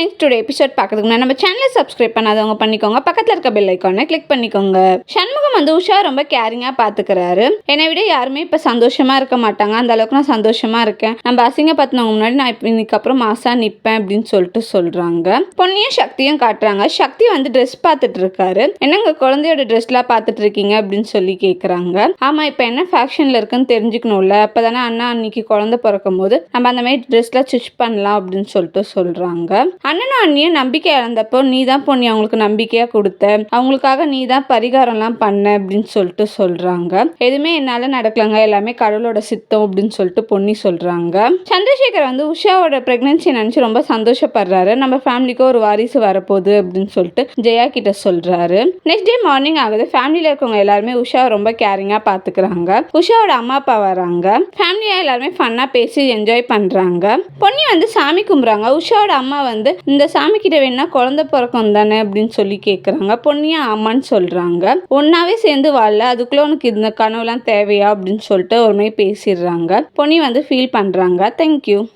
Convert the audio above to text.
Friends today episode பார்க்கறதுக்கு நம்ம சேனலை சப்ஸ்கிரைப் பண்ணாதவங்க பண்ணிக்கோங்க. பக்கத்தில் இருக்க பெல் ஐக்கானை கிளிக் பண்ணிக்கோங்க. சண்முகம் வந்து உஷா ரொம்ப கேரிங்காக பார்த்துக்கிறாரு. என்னை விட யாருமே இப்போ சந்தோஷமா இருக்க மாட்டாங்க. அந்த அளவுக்கு நான் சந்தோஷமா இருக்கேன். நம்ம அசிங்கப்படுத்தினவங்க முன்னாடி நான் இப்போ இன்னைக்கு அப்புறம் மாசா நிற்பேன் அப்படின்னு சொல்லிட்டு சொல்றாங்க. பொண்ணையும் சக்தியும் காட்டுறாங்க. சக்தி வந்து ட்ரெஸ் பார்த்துட்டு இருக்காரு. என்னங்க குழந்தையோட ட்ரெஸ்லாம் பார்த்துட்டு இருக்கீங்க அப்படின்னு சொல்லி கேட்குறாங்க ஆமா இப்போ என்ன ஃபேஷனில் இருக்குன்னு தெரிஞ்சுக்கணும்ல. அப்போ தானே அண்ணா அன்னைக்கு குழந்தை பிறக்கும் போது நம்ம அந்த மாதிரி ட்ரெஸ்லாம் ஸ்டிச் பண்ணலாம் அப்படின்னு சொல்லிட்டு சொல்றாங்க. அண்ணனும் அண்ணியும் நம்பிக்கை இழந்தப்போ நீ தான் பொண்ணி அவங்களுக்கு நம்பிக்கையாக கொடுத்த. அவங்களுக்காக நீ தான் பரிகாரம்லாம் பண்ண அப்படின்னு சொல்லிட்டு சொல்கிறாங்க எதுவுமே என்னால் நடக்கலங்க. எல்லாமே கடவுளோட சித்தம் அப்படின்னு சொல்லிட்டு பொன்னி சொல்கிறாங்க சந்திரசேகர் வந்து உஷாவோட பிரெக்னன்சி நினச்சி ரொம்ப சந்தோஷப்படுறாரு. நம்ம ஃபேமிலிக்கு ஒரு வாரிசு வரப்போகுது அப்படின்னு சொல்லிட்டு ஜெயா கிட்ட சொல்கிறாரு நெக்ஸ்ட் டே மார்னிங் ஆகுது. ஃபேமிலியில் இருக்கவங்க எல்லாருமே உஷாவை ரொம்ப கேரிங்காக பார்த்துக்கிறாங்க உஷாவோட அம்மா அப்பா வராங்க. ஃபேமிலியாக எல்லாருமே ஃபன்னாக பேசி என்ஜாய் பண்ணுறாங்க பொன்னி வந்து சாமி கும்பிட்றாங்க உஷாவோட அம்மா வந்து இந்த சாமி கிட்ட வேணா குழந்தை பிறக்கம் தானே? அப்படின்னு சொல்லி கேட்குறாங்க பொன்னியா ஆமான்னு சொல்கிறாங்க ஒன்றாவே சேர்ந்து வாழல. அதுக்குள்ளே உனக்கு இந்த கனவுலாம் தேவையா? அப்படின்னு சொல்லிட்டு ஒருமே பேசிடுறாங்க. பொன்னி வந்து ஃபீல் பண்ணுறாங்க தேங்க்யூ